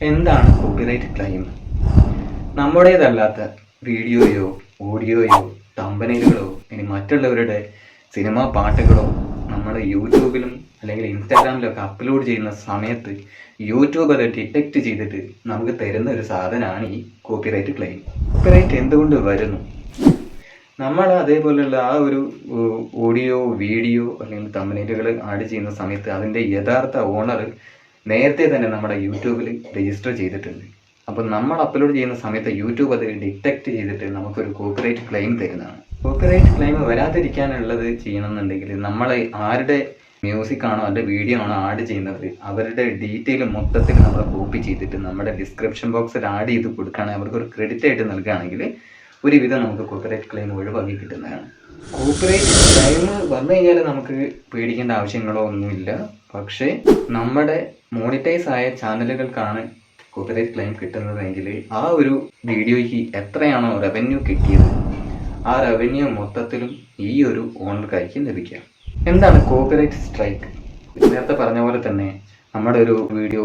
എന്താണ് copyright claim നമ്മുടേതല്ലാത്ത വീഡിയോയോ ഓഡിയോയോ തമ്പനയിലുകളോ ഇനി മറ്റുള്ളവരുടെ സിനിമാ പാട്ടുകളോ നമ്മൾ യൂട്യൂബിലും അല്ലെങ്കിൽ ഇൻസ്റ്റാഗ്രാമിലൊക്കെ അപ്ലോഡ് ചെയ്യുന്ന സമയത്ത് യൂട്യൂബ് അത് ഡിറ്റക്റ്റ് ചെയ്തിട്ട് നമുക്ക് തരുന്ന ഒരു സാധനമാണ് ഈ കോപ്പിറൈറ്റ് ക്ലെയിം കോപ്പിറൈറ്റ് എന്തുകൊണ്ട് വരുന്നു? നമ്മൾ അതേപോലെയുള്ള ആ ഒരു ഓഡിയോ വീഡിയോ അല്ലെങ്കിൽ തമ്പനയിലുകൾ ആഡ് ചെയ്യുന്ന സമയത്ത് അതിന്റെ യഥാർത്ഥ ഓണർ നേരത്തെ തന്നെ നമ്മുടെ യൂട്യൂബിൽ രജിസ്റ്റർ ചെയ്തിട്ടുണ്ട്. അപ്പോൾ നമ്മൾ അപ്ലോഡ് ചെയ്യുന്ന സമയത്ത് യൂട്യൂബ് അത് ഡിറ്റക്ട് ചെയ്തിട്ട് നമുക്കൊരു കോപ്പറേറ്റ് ക്ലെയിം തരുന്നതാണ്. കോപ്പറേറ്റ് ക്ലെയിം വരാതിരിക്കാനുള്ളത് ചെയ്യണമെന്നുണ്ടെങ്കിൽ നമ്മൾ ആരുടെ മ്യൂസിക് ആണോ അതിന്റെ വീഡിയോ ആണോ ആഡ് ചെയ്യുന്നത് അവരുടെ ഡീറ്റെയിൽ മൊത്തത്തിൽ നമ്മൾ കോപ്പി ചെയ്തിട്ട് നമ്മുടെ ഡിസ്ക്രിപ്ഷൻ ബോക്സിൽ ആഡ് ചെയ്ത് കൊടുക്കുകയാണെങ്കിൽ അവർക്ക് ഒരു ക്രെഡിറ്റ് ആയിട്ട് നൽകുകയാണെങ്കിൽ ഒരുവിധം നമുക്ക് കോപ്പറേറ്റ് ക്ലെയിം ഒഴിവാക്കി കിട്ടുന്നതാണ്. കോപ്പിറൈറ്റ് ടൈം വന്നു കഴിഞ്ഞാൽ നമുക്ക് പേടിക്കേണ്ട ആവശ്യങ്ങളോ ഒന്നുമില്ല. പക്ഷേ നമ്മുടെ മോണിറ്റൈസ് ആയ ചാനലുകൾക്കാണ് കോപ്പിറൈറ്റ് ക്ലെയിം കിട്ടുന്നതെങ്കിൽ ആ ഒരു വീഡിയോയ്ക്ക് എത്രയാണോ റവന്യൂ കിട്ടിയത് ആ റവന്യൂ മൊത്തത്തിലും ഈ ഒരു ഓണർക്കായിരിക്കും ലഭിക്കുക. എന്താണ് കോപ്പറേറ്റ് സ്ട്രൈക്ക് നേരത്തെ പറഞ്ഞ പോലെ തന്നെ നമ്മുടെ ഒരു വീഡിയോ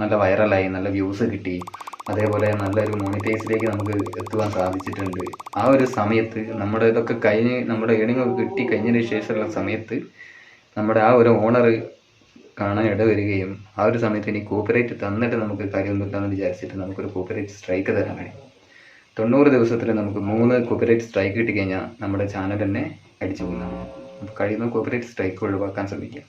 നല്ല വൈറലായി നല്ല വ്യൂസ് കിട്ടി. അതേപോലെ നല്ലൊരു മോണിറ്റൈസിലേക്ക് നമുക്ക് എത്തുവാൻ സാധിച്ചിട്ടുണ്ട്. ആ ഒരു സമയത്ത് നമ്മുടെ ഇതൊക്കെ കഴിഞ്ഞ് നമ്മുടെ ഏണിംഗ് ഒക്കെ കിട്ടി കഴിഞ്ഞതിന് ശേഷമുള്ള സമയത്ത് നമ്മുടെ ആ ഒരു ഓണർ കാണാൻ ഇടവരികയും ആ ഒരു സമയത്ത് ഇനി കോപ്പറേറ്റ് തന്നിട്ട് നമുക്ക് കാര്യം എന്ന് വിചാരിച്ചിട്ട് നമുക്കൊരു കോപ്പറേറ്റ് സ്ട്രൈക്ക് തരാൻ വേണ്ടി തൊണ്ണൂറ് ദിവസത്തിൽ നമുക്ക് മൂന്ന് കോപ്പറേറ്റ് സ്ട്രൈക്ക് കിട്ടിക്കഴിഞ്ഞാൽ നമ്മുടെ ചാനൽ തന്നെ അടിച്ചു പോകുന്നതാണ് കഴിയുന്ന കോപ്പറേറ്റ് സ്ട്രൈക്ക് ഒഴിവാക്കാൻ ശ്രമിക്കുക